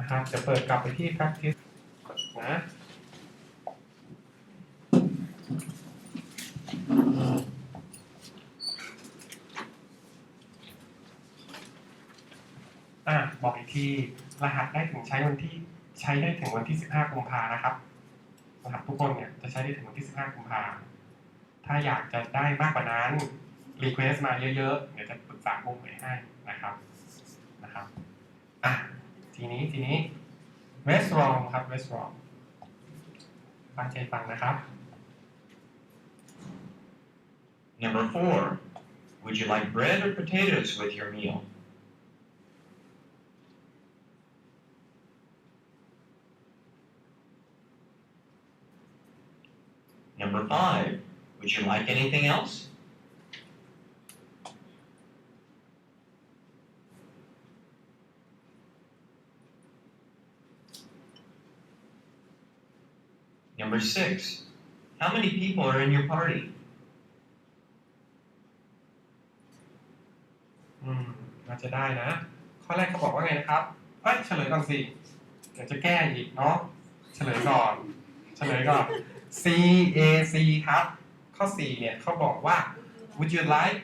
นะครับจะเปิดกลับไปที่ practice นะอะบอกอีกทีรหัสได้ถึงใช้วันที่ใช้ได้ถึงวันที่ 15 กุมภานะครับรหัสทุกคนเนี่ยจะใช้ได้ถึงวันที่ 15 กุมภาถ้าอยากจะได้มากกว่านั้นรีเควสมาเยอะๆ เดี๋ยวจะปรึกษามุมไหนให้นะครับ ทีนี้ทีนี้ restaurant ครับ restaurant ตั้งใจฟังนะครับ Number four, would you like bread or potatoes with your meal? Number five, would you like anything else? Number six, how many people are in your party? อืมเราจะได้นะ ข้อแรกเขาบอกว่าไงนะครับเอ้ยเฉลยก่อนสิ เดี๋ยวจะแก้อีกเนาะ เฉลยก่อน เฉลยก่อน C A C ครับ ข้อ 4 เนี่ยเขาบอกว่า would you like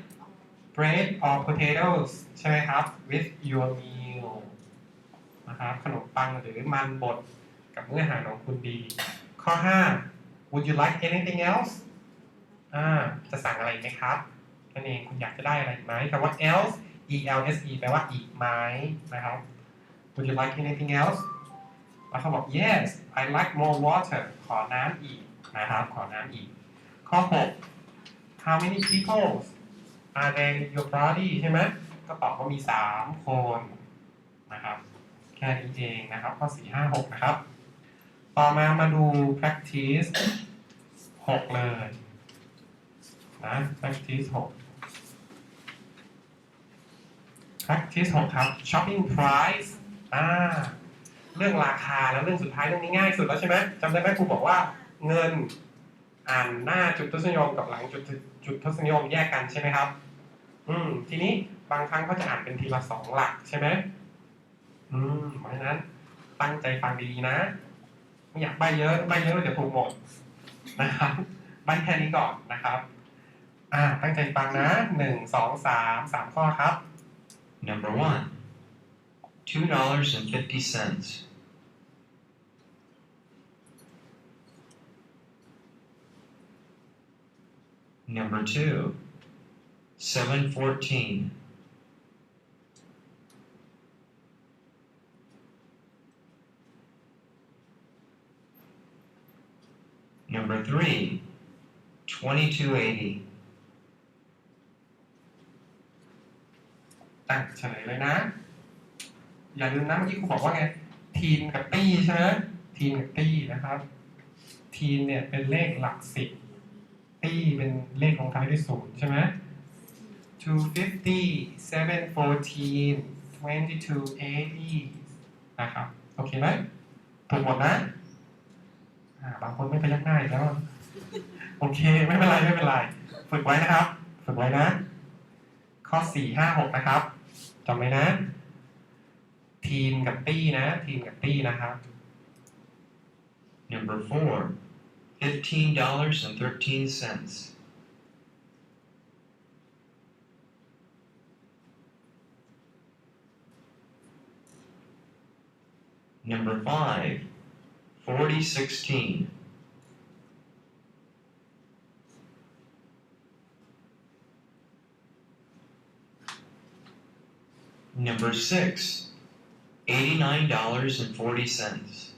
bread or potatoes ใช่ไหมครับ with your meal นะครับ ขนมปังหรือมันบดกับมื้ออาหารของคุณดี ข้อ 5 would you like anything else อ่าจะสั่งอะไรไหมครับนั่นเองคุณอยากจะได้อะไรอีกไหมคำว่า else e l s e แปลว่าอีกไหมนะครับ Would you like anything else แล้วเขาบอก yes I like more water ขอน้ำอีกนะครับ ขอน้ำอีก ข้อ 6 how many people are there in your party ใช่ไหมก็ตอบว่ามี 3 คนนะครับ แค่นี้เองนะครับ ข้อ 4 5 6 นะครับ ต่อมามาดู practice 6 เลยนะ practice 6 practice 6ครับ shopping price อ่าเรื่องราคาแล้วเรื่องสุดท้ายเรื่องนี้ง่ายสุดแล้วใช่ไหมจำได้ไหมครูบอกว่าเงินอ่านหน้าจุดทศนิยมกับหลังจุดจุดทศนิยมแยกกันใช่ไหมครับ อืม ทีนี้บางครั้งเขาจะอ่านเป็นทีละสองหลักใช่ไหมอืมเพราะฉะนั้นตั้งใจฟังดีๆนะ ไม่อยากใบเยอะใบเยอะเราจะถูกหมดนะครับใบแค่นี้ก่อนนะครับ อ่าตั้งใจฟังนะหนึ่งสองสามสามข้อครับ Number one, two dollars and fifty cents. Number two, seven fourteen. Number three, twenty-two eighty. อะเฉลยเลยนะ อย่าลืมนะเมื่อกี้ครูบอกว่าไง ทีมกับตี้ใช่ไหมทีมกับตี้นะครับ ทีมเนี่ยเป็นเลขหลักสิบ ตี้เป็นเลขของท้ายด้วยศูนย์ใช่ไหม250 714 2280นะครับ โอเคไหมถูกหมดนะ บางคนไม่พยักหน้าอีกแล้ว โอเค ไม่เป็นไรไม่เป็นไร ฝึกไว้นะครับ ฝึกไว้นะ ข้อสี่ห้าหกนะครับจำไว้นะ ทีมกับตี้นะ ทีมกับตี้นะครับ Number four, fifteen dollars and thirteen cents. Number five, forty sixteen. Number six, eighty-nine dollars and forty cents.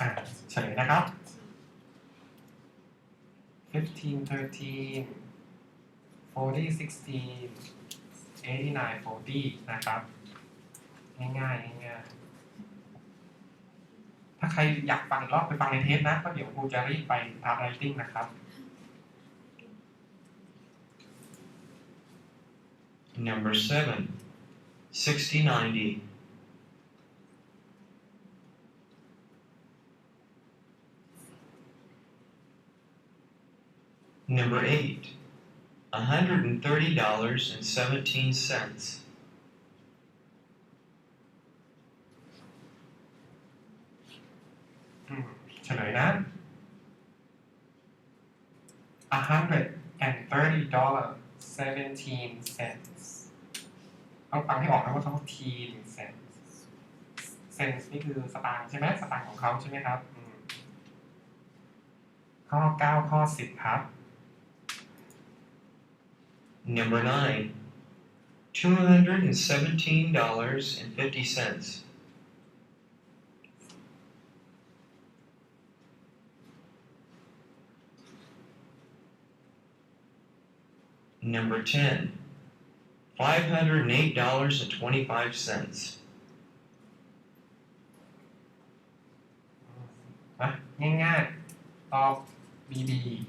อ่าเฉลยนะครับ fifteen thirteen forty sixteen eighty nine forty นะครับ ง่ายๆง่ายๆถ้าใครอยากฟังอีกรอบไปฟังในเทปนะก็เดี๋ยวครูจะรีบไปทำไรติ้งนะครับ Number seven, sixty ninety. Number eight, $130.17. อืมเฉลยนะ a hundred and thirty dollar seventeen cents ต้องฟังให้ออกนะว่าเขาทีน cents cents นี่คือสตางค์ใช่ไหมสตางค์ของเขาใช่ไหมครับ ข้อเก้าข้อสิบครับ Number 9. $217.50. Number 10. $508.25. นะง่ายๆตอบ BB นะครับ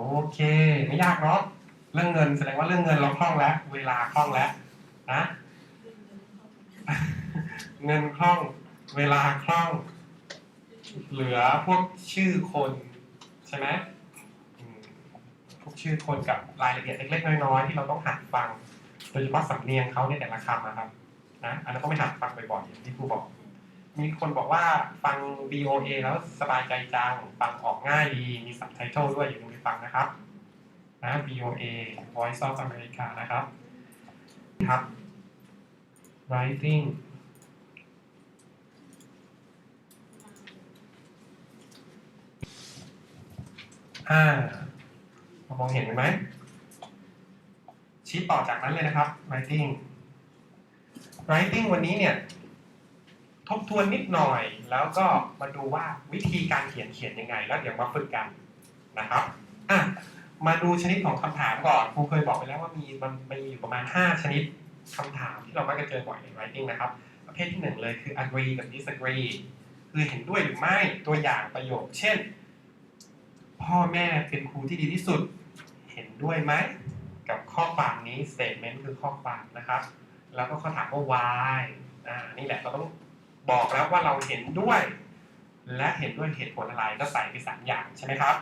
โอเค ไม่ยากเนาะเรื่องเงินแสดงว่าเรื่องเงินเราคล่องแล้ว เวลาคล่องแล้วนะเงินคล่อง เวลาคล่อง เหลือพวกชื่อคนใช่ไหมพวกชื่อคนกับรายละเอียดเล็กๆน้อยๆที่เราต้องหัดฟัง โดยเฉพาะสำเนียงเขาในแต่ละคำนะครับนะอันนั้นต้องไปหัดฟังบ่อยๆอย่างที่ครูบอก มีคนบอกว่าฟัง BOA แล้วสบายใจจัง ฟังออกง่ายดี มีสับไตเติลด้วยอย่าลืมไปฟังนะครับนะ BOA Voice of America นะครับครับ writing อ่ามองเห็นไหมชี้ต่อจากนั้นเลยนะครับ writing writing วันนี้เนี่ย ทบทวนนิดหน่อย แล้วก็มาดูว่าวิธีการเขียนเขียนยังไง แล้วเดี๋ยวมาฝึกกันนะครับอะมาดูชนิดของคำถามก่อนครูเคยบอกไปแล้วว่ามีมันมีอยู่ประมาณ 5 ชนิดคำถามที่เรามักจะเจอบ่อยใน writing นะครับ ประเภทที่หนึ่งเลยคือ agree กับ disagree คือเห็นด้วยหรือไม่ตัวอย่างประโยค เช่น พ่อแม่เป็นครูที่ดีที่สุด เห็นด้วยไหมกับข้อความนี้ statement คือข้อความนะครับ แล้วก็เขาถามว่า why อ่านี่แหละเราต้อง บอกแล้วว่าเราเห็นด้วย และเห็นด้วยเหตุผลอะไรก็ใส่ไปสามอย่างใช่ไหมครับ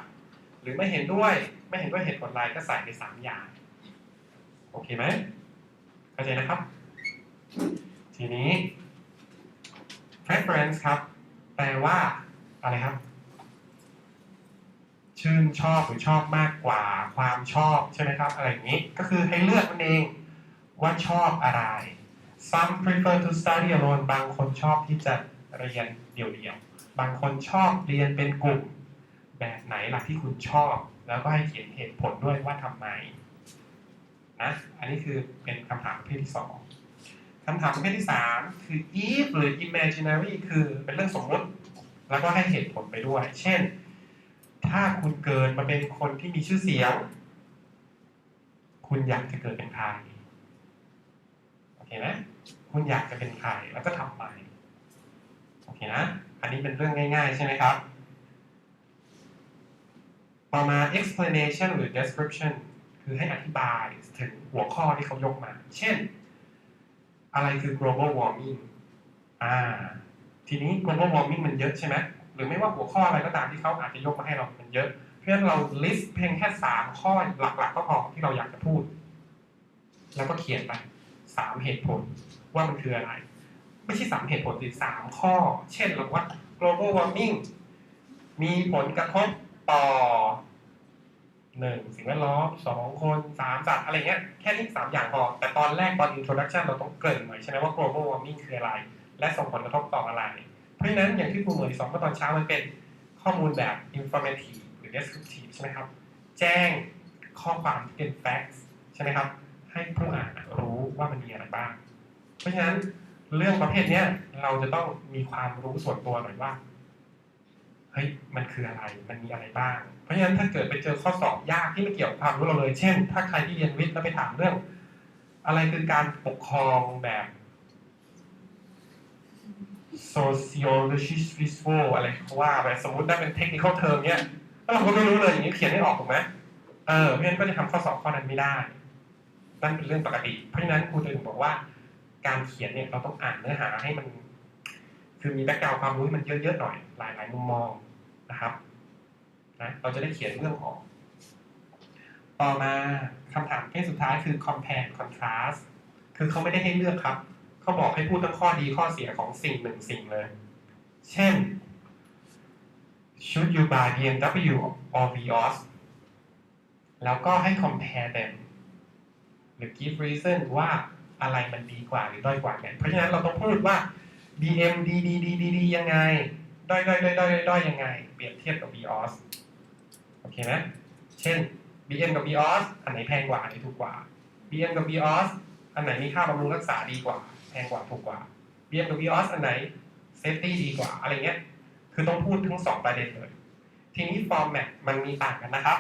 หรือไม่เห็นด้วยไม่เห็นด้วยเหตุผลอะไรก็ใส่ไปสามอย่างโอเคไหมเข้าใจนะครับ ทีนี้ preference ครับ แปลว่าอะไรครับ ชื่นชอบหรือชอบมากกว่า ความชอบใช่ไหมครับ อะไรอย่างนี้ ก็คือให้เลือกนั่นเองว่าชอบอะไร some prefer to study alone บางคนชอบที่จะเรียนเดี่ยวๆ บางคนชอบเรียนเป็นกลุ่ม แบบไหนล่ะที่คุณชอบ แล้วก็ให้เขียนเหตุผลด้วยว่าทำไมนะอันนี้คือเป็นคำถามประเภทที่สองคำถามประเภทที่สามคือ if หรือ imaginary คือเป็นเรื่องสมมติ แล้วก็ให้เหตุผลไปด้วย เช่น ถ้าคุณเกิดมาเป็นคนที่มีชื่อเสียง คุณอยากจะเกิดเป็นใคร เคไหมคุณอยากจะเป็นใครแล้วก็ทำไปโอเคนะอันนี้เป็นเรื่องง่ายๆ ใช่ไหมครับ ต่อมา explanation หรือ description คือให้อธิบายถึงหัวข้อที่เขายกมา เช่น อะไรคือ global warming อ่า ทีนี้ global warming มันเยอะใช่ไหมหรือไม่ว่าหัวข้ออะไรก็ตามที่เขาอาจจะยกมาให้เรา มันเยอะ เพื่อนเรา list เพียงแค่สามข้อหลักๆ ก็พอที่เราอยากจะพูด แล้วก็เขียนไป สามเหตุผลว่ามันคืออะไร ไม่ใช่สามเหตุผลสิสามข้อ เช่นเราว่า global warming มีผลกระทบต่อหนึ่งสิ่งแวดล้อมสองคนสามสัตว์อะไรเงี้ยแค่นี้สามอย่างพอ แต่ตอนแรกตอน introduction เราต้องเกริ่นหน่อยใช่ไหมว่า global warming คืออะไร และส่งผลกระทบต่ออะไร เพราะฉะนั้นอย่างที่ครูเหมยสอนเมื่อตอนเช้ามันเป็นข้อมูลแบบ informative หรือ descriptive ใช่ไหมครับ แจ้งข้อความที่เป็น facts ใช่ไหมครับ ให้ผู้อ่านรู้ว่ามันมีอะไรบ้าง เพราะฉะนั้นเรื่องประเภทเนี้ยเราจะต้องมีความรู้ส่วนตัวหน่อยว่าเฮ้ยมันคืออะไรมันมีอะไรบ้าง เพราะฉะนั้นถ้าเกิดไปเจอข้อสอบยากที่ไม่เกี่ยวกับความรู้เราเลย เช่น ถ้าใครที่เรียนวิทย์แล้วไปถามเรื่อง อะไรคือการปกครองแบบ sociologist visual อะไรเขาว่าไปสมมติได้เป็น technical term เนี้ยเราก็ไม่รู้เลยอย่างนี้เขียนไม่ออกถูกไหมเออเพราะฉะนั้นก็จะทำข้อสอบข้อนั้นไม่ได้ นั่นเป็นเรื่องปกติ เพราะฉะนั้นครูถึงบอกว่า การเขียนเนี่ยเราต้องอ่านเนื้อหาให้มัน คือมีแบ็กกราวความรู้มันเยอะๆหน่อย หลายๆมุมมองนะครับนะเราจะได้เขียนเรื่องออก ต่อมาคำถามประเภทสุดท้ายคือ compare contrast คือเขาไม่ได้ให้เลือกครับเขาบอกให้พูดทั้งข้อดีข้อเสียของสิ่งหนึ่งสิ่งเลย เช่น should you buy BMW or Vios แล้วก็ให้ compare them หรือ give reason ว่าอะไรมันดีกว่าหรือด้อยกว่ากันเพราะฉะนั้นเราต้องพูดว่า BM ดีดีดีดีดียังไง ด้อยด้อยด้อยด้อยด้อยยังไง เปรียบเทียบกับ Vios โอเคไหมเช่น BM กับ Vios อันไหนแพงกว่าอันไหนถูกกว่า BM กับ Vios อันไหนมีค่าบำรุงรักษาดีกว่า แพงกว่าถูกกว่า BM กับ Vios อันไหน safety ดีกว่าอะไรเงี้ย คือต้องพูดทั้งสองประเด็นเลย ทีนี้ format มันมีต่างกันนะครับ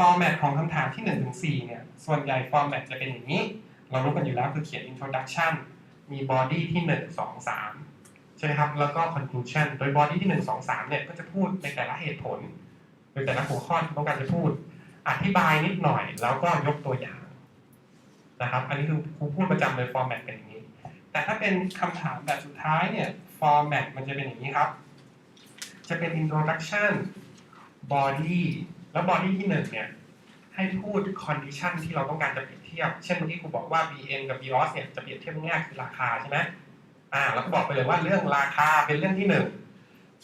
format ของคำถามที่1นถึงสเนี่ย ส่วนใหญ่ format จะเป็นอย่างนี้ เรารู้กันอยู่แล้วคือเขียน introduction มี body ที่ 1 2 3 ใช่ไหมครับ แล้วก็ conclusion โดย body ที่ 1 2 3 เนี่ย ก็จะพูดในแต่ละเหตุผล โดยแต่ละหัวข้อที่ต้องการจะพูด อธิบายนิดหน่อย แล้วก็ยกตัวอย่างนะครับ อันนี้คือครูพูดประจำเลย format เป็นอย่างนี้ แต่ถ้าเป็นคำถามแบบสุดท้ายเนี่ย format มันจะเป็นอย่างนี้ครับ จะเป็น introduction body แล้ว body ที่หนึ่งเนี่ยให้พูด condition ที่เราต้องการจะเปรียบเทียบ เช่นเมื่อกี้ครูบอกว่า BM กับ Vios เนี่ยจะเปรียบเทียบง่ายคือราคาใช่ไหมอ่าเราก็บอกไปเลยว่าเรื่องราคาเป็นเรื่องที่หนึ่ง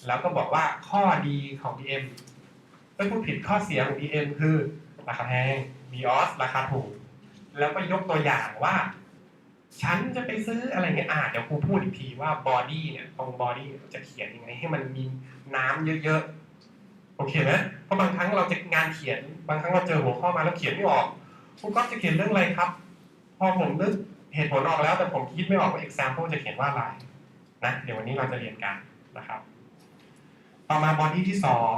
แล้วก็บอกว่าข้อดีของ BM ไม่พูดผิดข้อเสียของ BM คือราคาแพง Vios ราคาถูก แล้วก็ยกตัวอย่างว่า ฉันจะไปซื้ออะไรเงี้ยอ่าเดี๋ยวครูพูดอีกทีว่า body เนี่ยตรง body เนี่ยจะเขียนยังไงให้มันมีน้ำเยอะๆ โอเคไหมเพราะบางครั้งเราจะงานเขียน บางครั้งเราเจอหัวข้อมาแล้วเขียนไม่ออกครูก็จะเขียนเรื่องอะไรครับ พอผมนึกเหตุผลออกแล้ว แต่ผมคิดไม่ออกว่า example จะเขียนว่าอะไรนะเดี๋ยววันนี้เราจะเรียนกันนะครับ ต่อมา body ที่สอง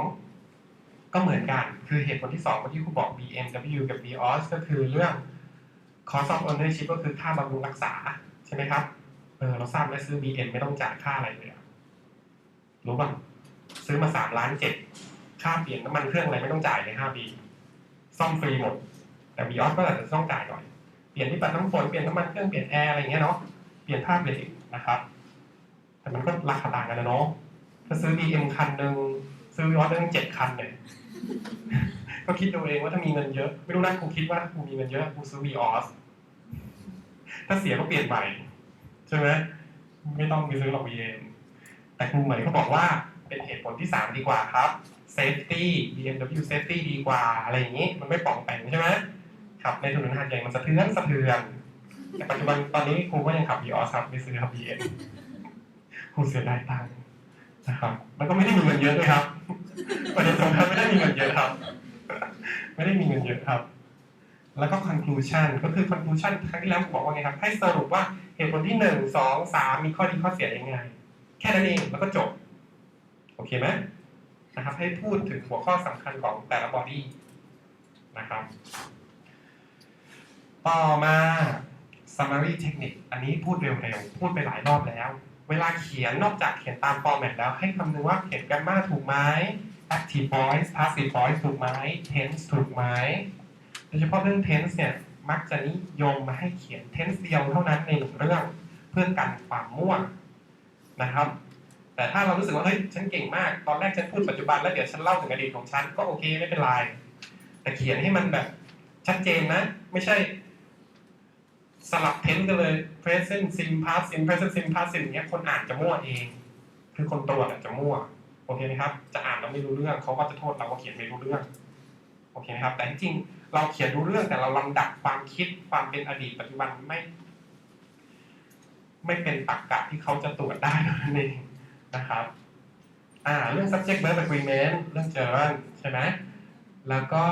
ก็เหมือนกันคือเหตุผลที่สองเมื่ครูบอก BMW กับ Vios ก็คือเรื่อง cost of ownership ก็คือค่าบำรุงรักษาใช่ไหมครับเออเราทราบแล้วซื้อ BM ไม่ต้องจ่ายค่าอะไรเลยรู้ป่ะซื้อมาสามล้านเจ็ด ค่าเปลี่ยนน้ำมันเครื่องอะไรไม่ต้องจ่ายเลยห้าปีซ่อมฟรีหมด แต่ Vios ก็อาจจะต้องจ่ายหน่อย เปลี่ยนที่ปัดน้ำฝนเปลี่ยนน้ำมันเครื่องเปลี่ยนแอร์อะไรอย่างเงี้ยเนาะเปลี่ยนผ้าเบรกนะครับ แต่มันก็ราคาต่างกันนะเนาะถ้าซื้อ BM คันหนึ่งซื้อ Vios ได้ตั้งเจ็ดคันเนี่ยก็คิดดูเองว่าถ้ามีเงินเยอะ ไม่รู้นะครูคิดว่าถ้าครูมีเงินเยอะครูซื้อ Vios ถ้าเสียก็เปลี่ยนใหม่ใช่ไหมไม่ต้องไปซื้อหรอก BM แต่ครูเหมยเขาบอกว่าเป็นเหตุผลที่สามดีกว่าครับ safety BMW safety ดีกว่าอะไรอย่างนี้ มันไม่ป่องแปงใช่ไหมขับในถนนหาดใหญ่มันสะเทือนสะเทือนแต่ปัจจุบันตอนนี้ครูก็ยังขับ Vios ครับไม่ซื้อครับ BM ครูเสียดายตังค์นะครับแล้วก็ไม่ได้มีเงินเยอะด้วยครับประเด็นสำคัญไม่ได้มีเงินเยอะครับ ไม่ได้มีเงินเยอะครับ แล้วก็ conclusion ก็คือ conclusion ครั้งที่แล้วผมบอกว่าไงครับ ให้สรุปว่าเหตุผลที่หนึ่งสองสามมีข้อดีข้อเสียยังไง แค่นั้นเองแล้วก็จบ โอเคไหม นะครับ ให้พูดถึงหัวข้อสำคัญของแต่ละ body นะครับ ต่อมา summary technique อันนี้พูดเร็วๆ พูดไปหลายรอบแล้ว เวลาเขียนนอกจากเขียนตาม format แล้ว ให้คำนึงว่าเขียนกันมาถูกไหม active voice passive voice ถูกไหม tense ถูกไหมโดยเฉพาะเรื่อง tense เนี่ยมักจะนิยมมาให้เขียน tense เดียวเท่านั้นในหนึ่งเรื่อง เพื่อกันความมั่วนะครับ แต่ถ้าเรารู้สึกว่าเฮ้ยฉันเก่งมาก ตอนแรกฉันพูดปัจจุบันแล้วเดี๋ยวฉันเล่าถึงอดีตของฉันก็โอเคไม่เป็นไรแต่เขียนให้มันแบบชัดเจนนะ ไม่ใช่ สลับ tense กันเลย present sim past sim present sim past sim อย่างเงี้ยคนอ่านจะมั่วเอง คือคนตรวจอะจะมั่วโอเคไหมครับ จะอ่านแล้วไม่รู้เรื่องเขาก็จะโทษเราว่าเขียนไม่รู้เรื่องโอเคไหมครับ แต่จริงๆเราเขียนรู้เรื่องแต่เราลำดับความคิดความเป็นอดีตปัจจุบันไม่ ไม่เป็นตรรกะที่เขาจะตรวจได้นั่นเอง นะครับ อ่า เรื่อง subject verb agreement เรื่อง gerund ใช่ไหม แล้วก็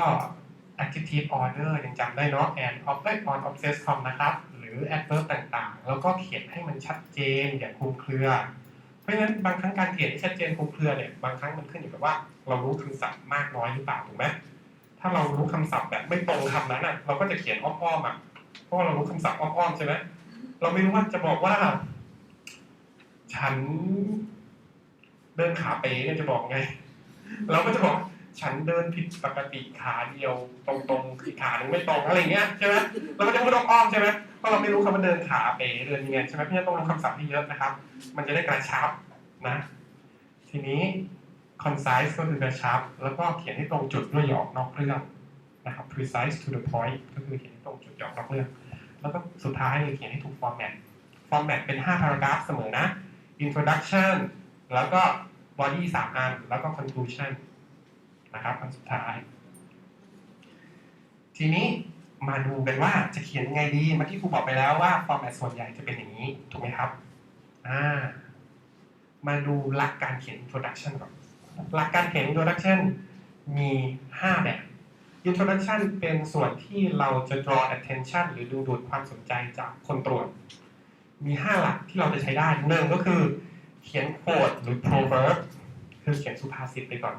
adjective order ยังจำได้เนาะ and object on obsess com นะครับ หรือ adverb ต่างๆ แล้วก็เขียนให้มันชัดเจนอย่างคลุมเครือ เพราะฉะนั้นบางครั้งการเขียนที่ชัดเจนคลุมเครือเนี่ย บางครั้งมันขึ้นอยู่กับว่า เรารู้คำศัพท์มากน้อยหรือเปล่าถูกไหมถ้าเรารู้คำศัพท์แบบไม่ตรงคำนั้นอะ เราก็จะเขียนอ้อมๆอะ เพราะเรารู้คำศัพท์อ้อมๆใช่ไหมเราไม่รู้ว่าจะบอกว่าฉัน เดินขาเป๋เนี่ยจะบอกไง เราก็จะบอกฉันเดินผิดปกติขาเดียวตรงๆอีกขาหนึ่งไม่ตรงอะไรเงี้ยใช่ไหมเราก็จะพูดอ้อมๆใช่ไหมเพราะเราไม่รู้คำว่าเดินขาเป๋เดินยังไงใช่ไหมพี่ต้องรู้คำศัพท์ที่เยอะนะครับ มันจะได้กระชับนะ ทีนี้ concise ก็คือกระชับ แล้วก็เขียนให้ตรงจุดด้วยอย่ออกนอกเรื่องนะครับ precise to the point ก็คือเขียนให้ตรงจุดหยอกนอกเรื่อง แล้วก็สุดท้ายเลยเขียนให้ถูก format format เป็น5 paragraph เสมอนะ introduction แล้วก็ body 3อัน แล้วก็ conclusion นะครับอันสุดท้าย ทีนี้มาดูกันว่าจะเขียนยังไงดีเมื่อกี้ครูบอกไปแล้วว่า format ส่วนใหญ่จะเป็นอย่างนี้ ถูกไหมครับอ่ามาดูหลักการเขียน introduction ก่อนหลักการเขียน introduction มี 5 แบบ introduction เป็นส่วนที่เราจะ draw attention หรือดึงดูดความสนใจจากคนตรวจ มี 5 หลักที่เราจะใช้ได้หนึ่งก็คือ เขียน quote หรือ proverb คือเขียนสุภาษิตไปก่อน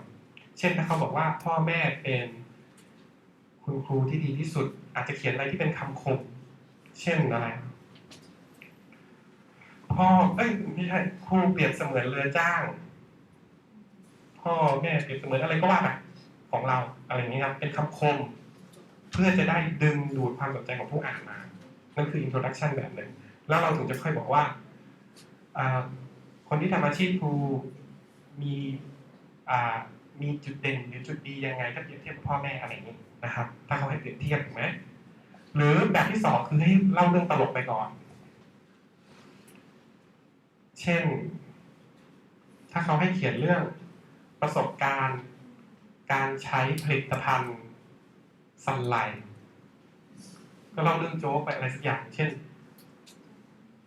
เช่นถ้าเขาบอกว่าพ่อแม่เป็นคุณครูที่ดีที่สุด อาจจะเขียนอะไรที่เป็นคำคม เช่นอะไรพ่อเอ้ยไม่ใช่ครูเปรียบเสมือนเรือจ้าง พ่อแม่เปรียบเสมือนอะไรก็ว่าไปของเราอะไรอย่างนี้ครับ เป็นคำคม เพื่อจะได้ดึงดูดความสนใจของผู้อ่านมา นั่นคือ introduction แบบหนึ่งแล้วเราถึงจะค่อยบอกว่า คนที่ทำอาชีพครูมีอ่ามีจุดเด่นหรือจุดดียังไงถ้าเปรียบเทียบกับพ่อแม่อะไรอย่างนี้นะครับ ถ้าเขาให้เปรียบเทียบถูกไหมหรือแบบที่สองคือให้เล่าเรื่องตลกไปก่อน เช่น ถ้าเขาให้เขียนเรื่องประสบการณ์ การใช้ผลิตภัณฑ์สันไลท์ก็เล่าเรื่องโจ๊กไปอะไรสักอย่าง เช่น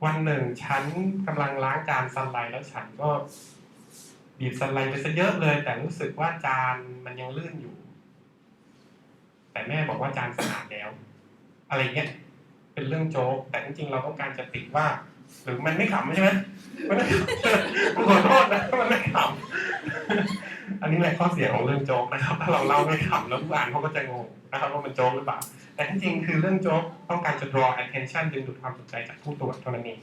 วันหนึ่งฉันกำลังล้างจานสันไลท์แล้วฉันก็บีบสันไลท์ไปซะเยอะเลย แต่รู้สึกว่าจานมันยังลื่นอยู่ แต่แม่บอกว่าจานสะอาดแล้ว อะไรเงี้ยเป็นเรื่องโจ๊กแต่จริงๆเราต้องการจะติดว่า หรือมันไม่ขำใช่ไหมมันไม่ขำขอโทษนะมันไม่ขำอันนี้แหละข้อเสียของเรื่องโจ๊กนะครับ ถ้าเราเล่าไม่ขำแล้วผู้อ่านเขาก็จะงงนะครับว่ามันโจ๊กหรือเปล่า แต่ที่จริงคือเรื่องโจ๊กต้องการจะ draw attention ดึงดูดความสนใจจากผู้ตรวจเท่านั้นเอง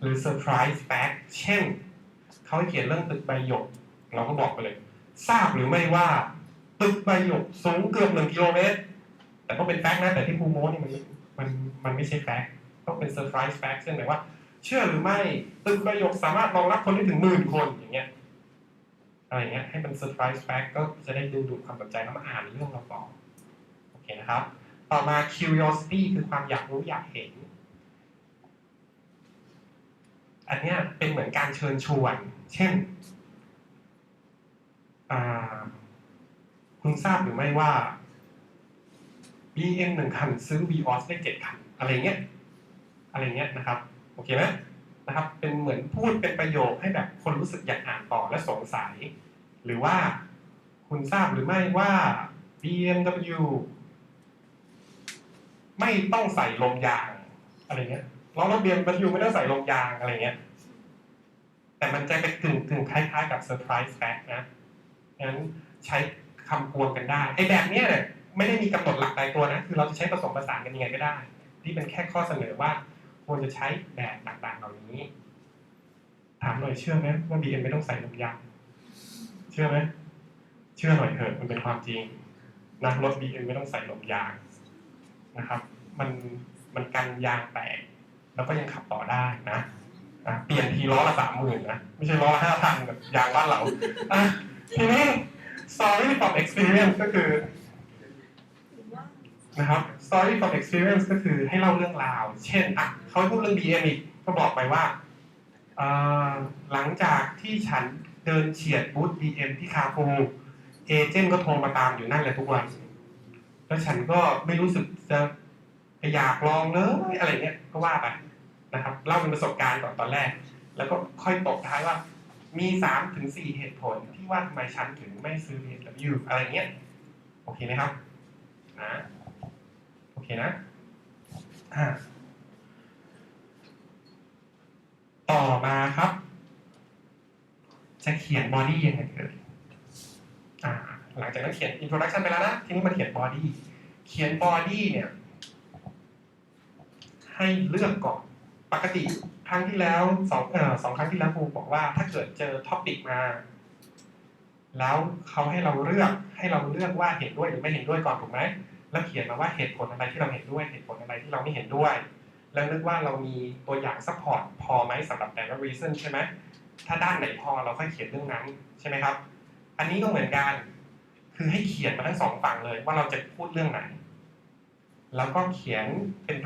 หรือ surprise fact เช่น เขาให้เขียนเรื่องตึกใบหยก เราก็บอกไปเลย ทราบหรือไม่ว่า ตึกใบหยกสูงเกือบหนึ่งกิโลเมตร แต่ต้องเป็นแฟกต์นะ แต่ที่ภูโมนี่มันมันมันไม่ใช่แฟกต์ต้องเป็น surprise fact เช่นแบบว่า เชื่อหรือไม่ ตึกใบหยกสามารถรองรับคนได้ถึงหมื่นคนอย่างเงี้ยอะไรเงี้ยให้เป็น surprise fact ก็จะได้ดึงดูดความสนใจแล้วมาอ่านเรื่องเราต่อโอเคนะครับ ต่อมา curiosity คือความอยากรู้อยากเห็น อันนี้เป็นเหมือนการเชิญชวน เช่น คุณทราบหรือไม่ว่า BM หนึ่งคันซื้อ VOS ได้เจ็ดคัน อะไรเงี้ย อะไรเงี้ยนะครับ โอเคไหมนะครับ เป็นเหมือนพูดเป็นประโยคให้แบบคนรู้สึกอยากอ่านต่อและสงสัย หรือว่าคุณทราบหรือไม่ว่า BMW ไม่ต้องใส่ลมยางอะไรเงี้ยล้อรถเบียนบรรทุไม่ต้องใส่ลมยางอะไรเงี้ย แต่มันจะเป็นกึ่งกึ่งคล้ายๆกับเซอร์ไพรส์แฟกนะงั้นใช้คำกวนกันได้ไอ้แบบเนี้ยเนี่ยไม่ได้มีกำหนดหลักตายตัวนะ คือเราจะใช้ผสมผสานกันยังไงก็ได้ที่เป็นแค่ข้อเสนอว่าควรจะใช้แบบต่างๆเหล่านี้ ถามหน่อยเชื่อไหมว่า BM ไม่ต้องใส่ลมยางเชื่อไหมเชื่อหน่อยเถอะมันเป็นความจริงนะรถ BM ไม่ต้องใส่ลมยาง นะครับ มันมันกันยางแตกแล้วก็ยังขับต่อได้นะอะเปลี่ยนทีล้อละสามหมื่นนะ ไม่ใช่ล้อห้าพันแบบยางบ้านเราทีนี้ story from experience ก็คือนะครับ story from experience ก็คือให้เล่าเรื่องราว เช่นอะเขาพูดเรื่อง BM อีกก็บอกไปว่าหลังจากที่ฉันเดินเฉียดบูธ BM ที่คาฟูเอเจนต์ก็โทรมาตามอยู่นั่นเลยทุกวัน แล้วฉันก็ไม่รู้สึกจะอยากลองเลยอะไรเงี้ยก็ว่าไปนะครับเล่าเป็นประสบการณ์ก่อนตอนแรก แล้วก็ค่อยตบท้ายว่า มีสามถึงสี่เหตุผลที่ว่าทำไมฉันถึงไม่ซื้อ BMW อะไรเงี้ยโอเคไหมครับนะโอเคนะอ่าต่อมาครับ จะเขียนบอดี้ยังไงเอ่ย จากนั้นเขียน introduction ไปแล้วนะ ทีนี้มาเขียนบอดี้เขียนบอดี้เนี่ย ให้เลือกก่อน ปกติครั้งที่แล้วสองเอ่อสองครั้งที่แล้วครูบอกว่า ถ้าเกิดเจอท็อปิกมา แล้วเขาให้เราเลือกให้เราเลือกว่าเห็นด้วยหรือไม่เห็นด้วยก่อนถูกไหมแล้วเขียนมาว่าเหตุผลอะไรที่เราเห็นด้วยเหตุผลอะไรที่เราไม่เห็นด้วย แล้วนึกว่าเรามีตัวอย่างซัพพอร์ตพอไหมสำหรับแต่ละ reason ใช่ไหมถ้าด้านไหนพอเราค่อยเขียนเรื่องนั้นใช่ไหมครับ อันนี้ก็เหมือนกัน คือให้เขียนมาทั้งสองฝั่งเลยว่าเราจะพูดเรื่องไหน แล้วก็เขียนเป็น